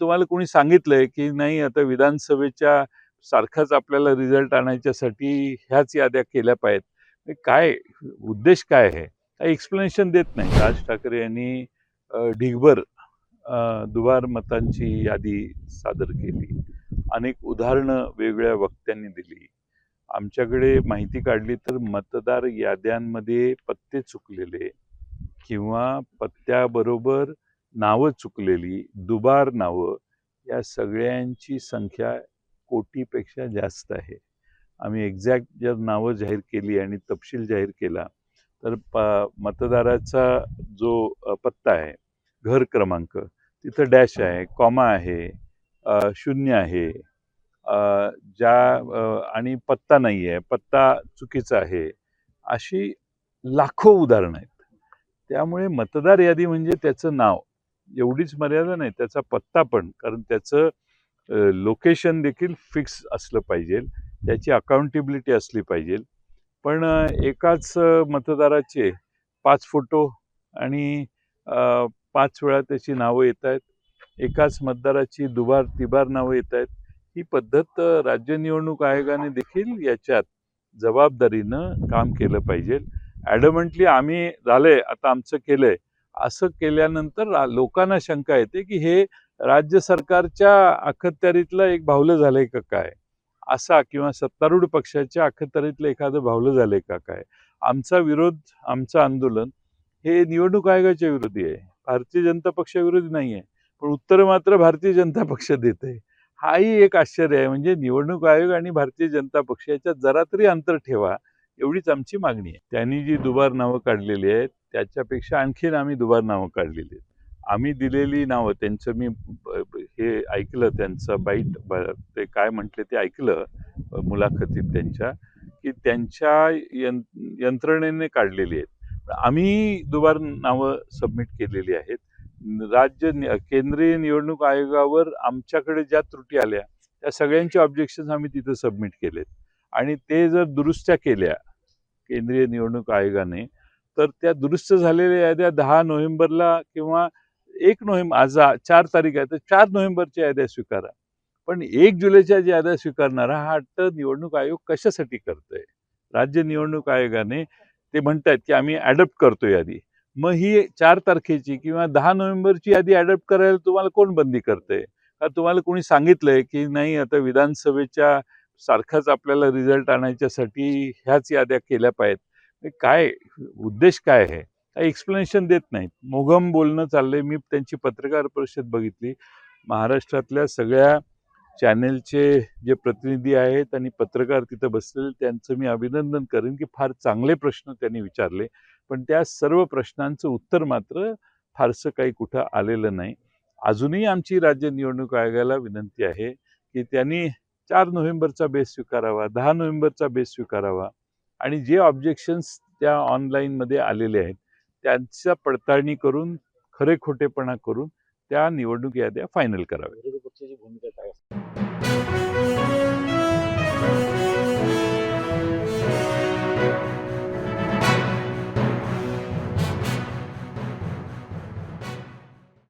तुम्हाला कोणी सांगितलंय की नाही आता विधानसभेच्या सारखाच आपल्याला रिझल्ट आणायच्यासाठी ह्याच याद्या केल्या पाहिजेत. काय उद्देश काय आहे? काही एक्सप्लेनेशन देत नाही. राज ठाकरे यांनी ढिगभर दुबार मतांची यादी सादर केली. अनेक उदाहरणं वेगवेगळ्या वक्त्यांनी दिली. आमच्याकडे माहिती काढली तर मतदार याद्यांमध्ये पत्ते चुकलेले किंवा पत्त्याबरोबर नावं चुकलेली दुबार नावं या सगळ्यांची संख्या कोटीपेक्षा जास्त आहे. आम्ही एक्झॅक्ट जर नावं जाहीर केली आणि तपशील जाहीर केला तर प मतदाराचा जो पत्ता आहे घर क्रमांक तिथं डॅश आहे कॉमा आहे शून्य आहे ज्या आणि पत्ता नाही आहे पत्ता चुकीचा आहे अशी लाखो उदाहरणं आहेत. त्यामुळे मतदार यादी म्हणजे त्याचं नाव. एवढीच मर्यादा नाही त्याचा पत्ता पण. कारण त्याचं लोकेशन देखील फिक्स असलं पाहिजे. त्याची अकाउंटेबिलिटी असली पाहिजे. पण एकाच मतदाराचे पाच फोटो आणि पाच वेळा त्याची नावं येत आहेत एकाच मतदाराची दुबार तिबार नावं येत आहेत ही पद्धत राज्य निवडणूक आयोगाने देखील याच्यात जबाबदारीनं काम केलं पाहिजे. ॲडमंटली आम्ही झालंय आता आमचं केलंय. असं केल्यानंतर लोकांना शंका येते की हे राज्य सरकारच्या अखत्यारीतलं एक भावलं झालंय का काय? असा किंवा सत्तारूढ पक्षाच्या अखत्यारीतलं एखादं भावलं झालंय का काय? आमचा विरोध आमचं आंदोलन हे निवडणूक आयोगाच्या विरोधी आहे. भारतीय जनता पक्षाविरोधी नाही आहे पण उत्तर मात्र भारतीय जनता पक्ष देत आहे हाही एक आश्चर्य आहे. म्हणजे निवडणूक आयोग आणि भारतीय जनता पक्ष याच्यात जरा तरी अंतर ठेवा. एवढीच आमची मागणी आहे. त्यांनी जी दुबार नावं काढलेली आहेत त्याच्यापेक्षा आणखीन आम्ही दुबार नावं काढलेली आहेत. आम्ही दिलेली नावं त्यांचं मी हे ऐकलं त्यांचं बाईट ब- ते काय म्हटले ते ऐकलं मुलाखतीत त्यांच्या की त्यांच्या यं यंत्रणेने काढलेली आहेत. आम्ही दुबार नावं सबमिट केलेली आहेत. राज्य केंद्रीय निवडणूक आयोगावर आमच्याकडे ज्या त्रुटी आल्या त्या सगळ्यांचे ऑब्जेक्शन आम्ही तिथं सबमिट केलेत. आणि ते जर दुरुस्त्या केल्या केंद्रीय निवडणूक आयोगाने तर त्या दुरुस्त झालेल्या याद्या दहा नोव्हेंबरला किंवा एक नोव्हेंबर आज चार तारीख आहे तर चार नोव्हेंबरच्या याद्या स्वीकारा. पण एक जुलैच्या ज्या याद्या स्वीकारणारा हा अट्ट निवडणूक आयोग कशासाठी करतोय? राज्य निवडणूक आयोगाने ते म्हणतात की आम्ही ॲडप्ट करतो यादी. मग ही चार तारखेची किंवा दहा नोव्हेंबरची यादी ॲडप्ट करायला तुम्हाला कोण बंदी करते का तुम्हाला कोणी सांगितलंय की नाही आता विधानसभेच्या सारखाच आपल्याला रिझल्ट आणायच्यासाठी ह्याच याद्या केल्या पाहिजेत. काय उद्देश काय आहे? काही एक्सप्लेनेशन देत नाहीत. मोघम बोलणं चाललंय. मी त्यांची पत्रकार परिषद बघितली. महाराष्ट्रातल्या सगळ्या चॅनेलचे जे प्रतिनिधी आहेत आणि पत्रकार तिथं बसलेले त्यांचं मी अभिनंदन करेन की फार चांगले प्रश्न त्यांनी विचारले. पण त्या सर्व प्रश्नांचं उत्तर मात्र फारसं काही कुठं आलेलं नाही. अजूनही आमची राज्य निवडणूक आयोगाला विनंती आहे की त्यांनी चार नोव्हेंबरचा बेस स्वीकारावा दहा नोव्हेंबरचा बेस स्वीकारावा. आणि जे ऑब्जेक्शन्स त्या ऑनलाईनमध्ये आलेले आहेत त्यांचा पडताळणी करून खरे खोटेपणा करून त्या निवडणूक याद्या फायनल कराव्या.